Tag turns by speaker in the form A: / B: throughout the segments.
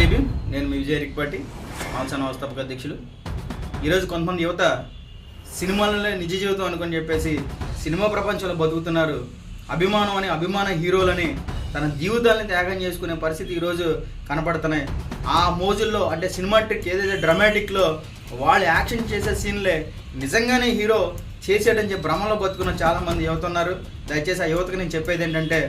A: JB నేను మీ విజయ రిక్పాటి మాంసాన వ్యవస్థాపక అధ్యక్షులు. ఈరోజు కొంతమంది యువత సినిమాలనే నిజ జీవితం అనుకొని చెప్పేసి సినిమా ప్రపంచంలో బతుకుతున్నారు. అభిమానం అని అభిమాన హీరోలని తన జీవితాన్ని త్యాగం చేసుకునే పరిస్థితి ఈరోజు కనపడుతున్నాయి. ఆ మోజుల్లో అంటే సినిమాటిక్ ఏదైతే డ్రమాటిక్లో వాళ్ళు యాక్షన్ చేసే సీన్లే నిజంగానే హీరో చేసేటని చెప్పి భ్రమలో బతుకున్న చాలామంది యువత ఉన్నారు. దయచేసి ఆ యువతకు నేను చెప్పేది ఏంటంటే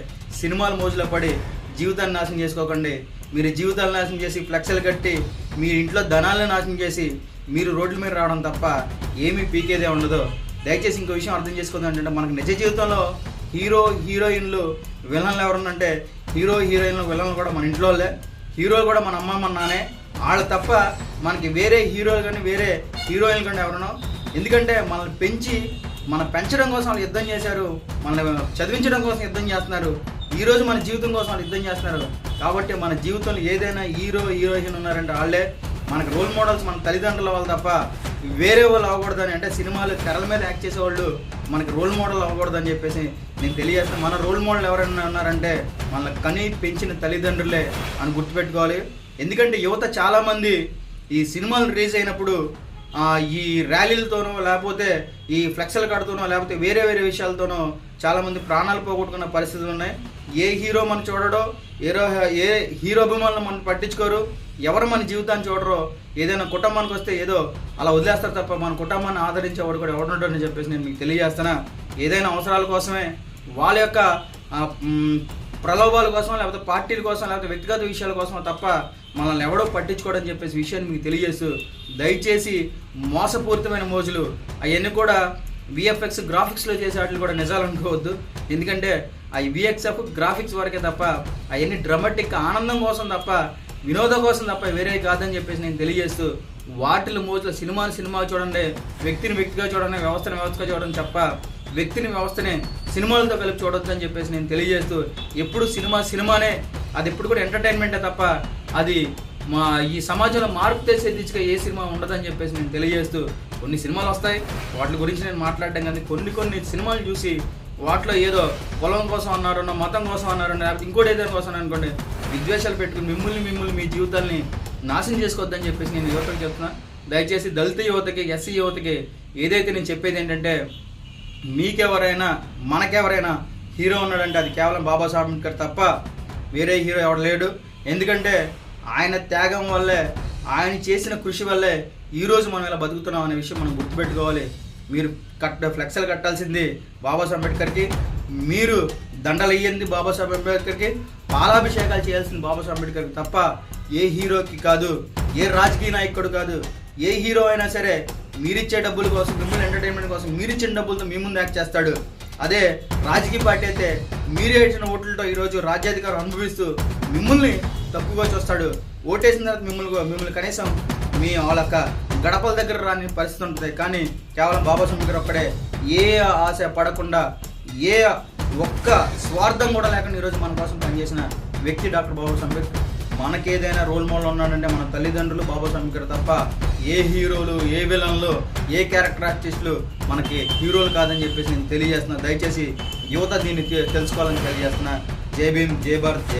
A: సినిమాల మోజులో పడి జీవితాన్ని నాశనం చేసుకోకండి. మీరు జీవితాలు నాశనం చేసి ఫ్లెక్సలు కట్టి మీ ఇంట్లో ధనాలను నాశనం చేసి మీరు రోడ్ల మీద రావడం తప్ప ఏమీ పీకేదే ఉండదు. దయచేసి ఇంకో విషయం అర్థం చేసుకుంది ఏంటంటే మనకు నిజ జీవితంలో హీరో హీరోయిన్లు విలన్లు ఎవరున్నంటే హీరో హీరోయిన్లు విలన్లు కూడా మన ఇంట్లో వాళ్ళే. హీరోలు కూడా మన అమ్మ మన నానే. వాళ్ళు తప్ప మనకి వేరే హీరోలు కానీ వేరే హీరోయిన్లు కానీ ఎవరునో ఎందుకంటే మనల్ని పెంచి మన పెంచడం కోసం వాళ్ళు యుద్ధం చేశారు. మనల్ని చదివించడం కోసం యుద్ధం చేస్తున్నారు. ఈరోజు మన జీవితం కోసం వాళ్ళు యుద్ధం చేస్తున్నారు కాబట్టి మన జీవితంలో ఏదైనా హీరో హీరోయిన్ ఉన్నారంటే వాళ్ళే మనకి రోల్ మోడల్స్ మన తల్లిదండ్రుల వాళ్ళు తప్ప వేరే వాళ్ళు అవ్వకూడదని అంటే సినిమాలు తెరల మీద యాక్ట్ చేసేవాళ్ళు మనకి రోల్ మోడల్ అవ్వకూడదని చెప్పేసి నేను తెలియజేస్తాను మన రోల్ మోడల్ ఎవరైనా ఉన్నారంటే మన కని పెంచిన తల్లిదండ్రులే అని గుర్తుపెట్టుకోవాలి. ఎందుకంటే యువత చాలామంది ఈ సినిమాలు రిలీజ్ అయినప్పుడు ఈ ర్యాలీలతోనో లేకపోతే ఈ ఫ్లెక్సల కడుతూనో లేకపోతే వేరే వేరే విషయాలతోనో చాలామంది ప్రాణాలు పోగొట్టుకున్న పరిస్థితులు ఉన్నాయి. ఏ హీరో మనం చూడడో ఏరో ఏ హీరో అభిమానులు మనం పట్టించుకోరు. ఎవరు మన జీవితాన్ని చూడరో ఏదైనా కుటుంబానికి వస్తే ఏదో అలా వదిలేస్తారు తప్ప మన కుటుంబాన్ని ఆదరించేవాడు కూడా ఎవడుంటాడని చెప్పేసి నేను మీకు తెలియజేస్తున్నా. ఏదైనా అవసరాల కోసమే వాళ్ళ యొక్క ప్రలోభాల కోసం లేకపోతే పార్టీల కోసం లేకపోతే వ్యక్తిగత విషయాల కోసం తప్ప మనల్ని ఎవడో పట్టించుకోవడం చెప్పేసి విషయాన్ని మీకు తెలియజేస్తూ దయచేసి మోసపూరితమైన మోజులు అవన్నీ కూడా విఎఫ్ఎక్స్ గ్రాఫిక్స్లో చేసే వాటిని కూడా నిజాలు అనుకోవద్దు. ఎందుకంటే ఆ విఎక్స్ఎఫ్ గ్రాఫిక్స్ వరకే తప్ప అవన్నీ డ్రమాటిక్ ఆనందం కోసం తప్ప వినోదం కోసం తప్ప వేరే కాదని చెప్పేసి నేను తెలియజేస్తూ వాటిలో మోజులు సినిమాని సినిమా చూడండి వ్యక్తిని వ్యక్తిగా చూడండి వ్యవస్థను వ్యవస్థగా చూడండి తప్ప వ్యక్తిని వ్యవస్థనే సినిమాలతో కలిపి చూడొచ్చు అని చెప్పేసి నేను తెలియజేస్తూ ఎప్పుడు సినిమా సినిమానే అది ఎప్పుడు కూడా ఎంటర్టైన్మెంటే తప్ప అది మా ఈ సమాజంలో మార్పు తెచ్చే దిశగా ఏ సినిమా ఉండదని చెప్పేసి నేను తెలియజేస్తూ కొన్ని సినిమాలు వస్తాయి. వాటి గురించి నేను మాట్లాడడం కానీ కొన్ని కొన్ని సినిమాలు చూసి వాటిలో ఏదో పొలం కోసం అన్నారన్న మతం కోసం అన్నారన్న లేకపోతే ఇంకోటి ఏదైనా కోసం అనుకోండి విద్వేషాలు పెట్టుకుని మిమ్మల్ని మిమ్మల్ని మీ జీవితాల్ని నాశనం చేసుకోవద్దని చెప్పేసి నేను యువతకు చెప్తున్నా. దయచేసి దళిత యువతకి ఎస్సీ యువతకి ఏదైతే నేను చెప్పేది ఏంటంటే మీకెవరైనా మనకెవరైనా హీరో ఉన్నాడంటే అది కేవలం బాబాసాహెబ్ అంబేద్కర్ తప్ప వేరే హీరో ఎవడు లేడు. ఎందుకంటే ఆయన త్యాగం వల్లే ఆయన చేసిన కృషి వల్లే ఈరోజు మనం ఇలా బతుకుతున్నాం అనే విషయం మనం గుర్తుపెట్టుకోవాలి. మీరు కట్ట ఫ్లెక్సల్ కట్టాల్సింది బాబాసాహెబ్ అంబేద్కర్కి మీరు దండలు వేయండి బాబాసాహెబ్ అంబేద్కర్కి పాలాభిషేకాలు చేయాల్సింది బాబాసాహెబ్ అంబేద్కర్కి తప్ప ఏ హీరోకి కాదు ఏ రాజకీయ నాయకుడు కాదు ఏ హీరో అయినా సరే మీరిచ్చే డబ్బుల కోసం మిమ్మల్ని ఎంటర్టైన్మెంట్ కోసం మీరిచ్చిన డబ్బులతో మీ ముందు యాక్ట్ చేస్తాడు. అదే రాజకీయ పార్టీ అయితే మీరే ఇచ్చిన ఓట్లతో ఈరోజు రాజ్యాధికారం అనుభవిస్తూ మిమ్మల్ని తప్పుగా చూస్తాడు. ఓటేసిన తర్వాత మిమ్మల్ని మిమ్మల్ని కనీసం మీ వాళ్ళ యొక్క గడపల దగ్గర రాని పరిస్థితి ఉంటుంది. కానీ కేవలం బాబాసాహెబ్ గారు ఒక్కడే ఏ ఆశ పడకుండా ఏ ఒక్క స్వార్థం కూడా లేకుండా ఈరోజు మన కోసం పనిచేసిన వ్యక్తి డాక్టర్ బాబాసాహెబ్ అంబేద్కర్ మనకేదైనా రోల్ మోడల్ ఉన్నాడంటే మన తల్లిదండ్రులు బాబాసాహెబ్ అంబేద్కర్ తప్ప ఏ హీరోలు ఏ విలన్లు ఏ క్యారెక్టర్ ఆర్టిస్టులు మనకి హీరోలు కాదని చెప్పేసి నేను తెలియజేస్తున్నా. దయచేసి యువత దీన్ని తెలుసుకోవాలని తెలియజేస్తున్నా. జై భీమ్ జై భారత్